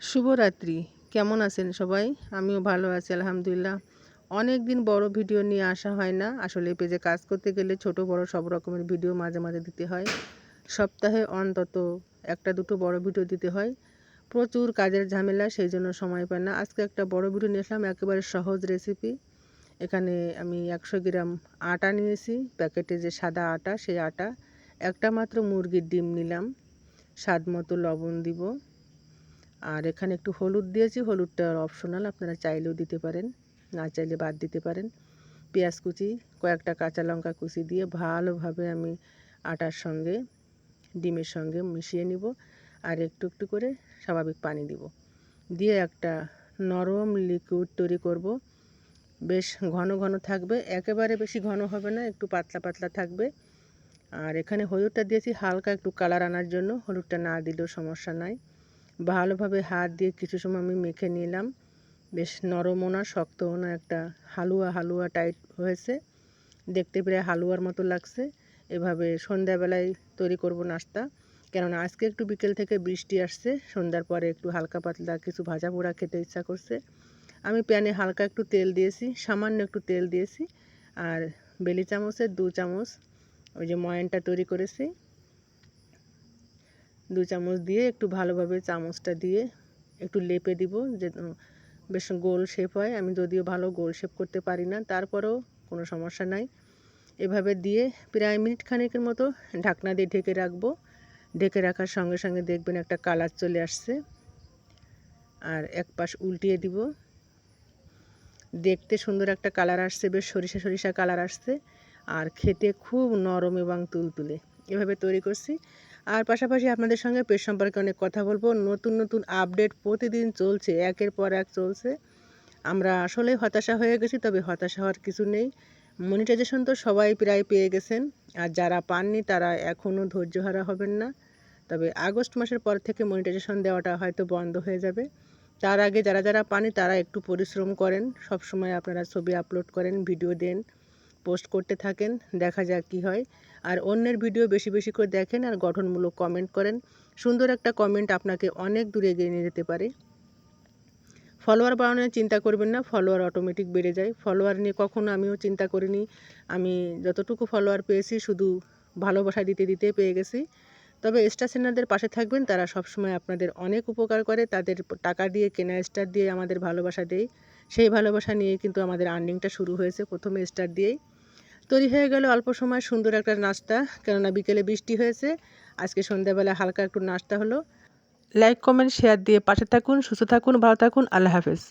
শুভরাত্রি। কেমন আছেন সবাই? আমিও ভালো আছি, আলহামদুলিল্লাহ। অনেক দিন বড় ভিডিও নিয়ে আসা হয় না। আসলে পেজে কাজ করতে গেলে ছোট, বড় সব রকমের ভিডিও মাঝে মাঝে দিতে হয়। সপ্তাহে অন্তত একটা, দুটো বড় ভিডিও দিতে হয়। প্রচুর কাজের ঝামেলা, সেই জন্য সময় পায় না। আজকে একটা বড় ভিডিও নিয়ে আসলাম, একেবারে সহজ রেসিপি এখানে আমি একশো গ্রাম আটা নিয়েছি। প্যাকেটে যে সাদা আটা, সেই আটা, একটা মাত্র মুরগির ডিম নিলাম। স্বাদ মতো লবণ দিব। আর এখানে একটু হলুদ দিয়েছি, হলুদটা অপশনাল আপনারা চাইলেও দিতে পারেন, না চাইলে বাদ দিতে পারেন। পেঁয়াজ কুচি, কয়েকটা কাঁচা লঙ্কা কুচি দিয়ে ভালোভাবে আমি আটার সঙ্গে, ডিমের সঙ্গে মিশিয়ে নিব আর একটু একটু করে স্বাভাবিক পানি দিব। দিয়ে একটা নরম লিকুইড তৈরি করব। বেশ ঘন ঘন থাকবে, একেবারে বেশি ঘন হবে না, একটু পাতলা পাতলা থাকবে। আর এখানে হলুদটা দিয়েছি, হালকা একটু কালার আনার জন্য, হলুদটা না দিলেও সমস্যা নাই। ভালোভাবে হাত দিয়ে কিছু সময় আমি মেখে নিলাম। বেশ নরমও না শক্তও না একটা হালুয়া হালুয়া টাইট হয়েছে। দেখতে পেরে হালুয়ার মতো লাগছে। এভাবে সন্ধ্যাবেলায় তৈরি করব নাস্তা। কেননা আজকে একটু বিকেল থেকে বৃষ্টি আসছে, সন্ধ্যার পরে একটু হালকা পাতলা কিছু ভাজা পোড়া খেতে ইচ্ছা করছে। আমি প্যানে হালকা একটু তেল দিয়েছি, সামান্য একটু তেল দিয়েছি। আর বেলি চামচের দু চামচ ওই যে ময়নটা তৈরি করেছি। দু চামচ দিয়ে একটু ভালোভাবে চামচটা দিয়ে একটু লেপে দিব যে বেশ গোল শেপ হয়। আমি যদিও ভালো গোল শেপ করতে পারি না, তারপরেও কোনো সমস্যা নাই। এভাবে দিয়ে প্রায় মিনিট খানেকের মতো ঢাকনা দিয়ে ঢেকে রাখব। ঢেকে রাখার সঙ্গে সঙ্গে দেখবেন একটা কালার চলে আসছে। আর এক পাশ উল্টিয়ে দিব। দেখতে সুন্দর একটা কালার আসছে, বেশ সরিষা সরিষা কালার আসছে। আর খেতে খুব নরম এবং তুলতুলে। এভাবে তৈরি করছি। আর পাশাপাশি আপনাদের সঙ্গে পেজ সম্পর্কে অনেক কথা বলব। নতুন নতুন আপডেট প্রতিদিন চলছে, একের পর এক চলছে। আমরা আসলে হতাশা হয়ে গেছি, তবে হতাশা হওয়ার কিছু নেই। মনিটাইজেশন তো সবাই প্রায় পেয়ে গেছেন, আর যারা পাননি তারা এখনও ধৈর্যহারা হবেন না। তবে আগস্ট মাসের পর থেকে মনিটাইজেশন দেওয়াটা হয়তো বন্ধ হয়ে যাবে। তার আগে যারা যারা পানি তারা একটু পরিশ্রম করেন সব সময় আপনারা ছবি আপলোড করেন ভিডিও দেন। পোস্ট করতে থাকেন, দেখা যাক কি হয়। আর অন্যের ভিডিও বেশি বেশি করে দেখেন আর গঠনমূলক কমেন্ট করেন। সুন্দর একটা কমেন্ট আপনাকে অনেক দূরে এগিয়ে নিয়ে যেতে পারে। ফলোয়ার বাড়ানোর চিন্তা করবেন না ফলোয়ার অটোমেটিক বেড়ে যায়। ফলোয়ার নিয়ে কখনো আমিও চিন্তা করিনি। আমি যতটুকু ফলোয়ার পেয়েছি, শুধু ভালোবাসা দিতে দিতে পেয়ে গেছি। তবে স্টার সেনারদের পাশে থাকবেন, তারা সবসময় আপনাদের অনেক উপকার করে। তাদের টাকা দিয়ে কেনা স্টার দিয়ে আমাদের ভালোবাসা দেয়। সেই ভালোবাসা নিয়ে কিন্তু আমাদের আর্নিংটা শুরু হয়েছে প্রথমে স্টার দিয়েই। তৈরি হয়ে গেল অল্প সময় সুন্দর একটা নাস্তা, কেননা বিকেলে বৃষ্টি হয়েছে। আজকে সন্ধ্যাবেলা হালকা একটু নাস্তা হলো। লাইক কমেন্ট শেয়ার দিয়ে পাশে থাকুন, সুস্থ থাকুন, ভালো থাকুন, আল্লাহ হাফেজ।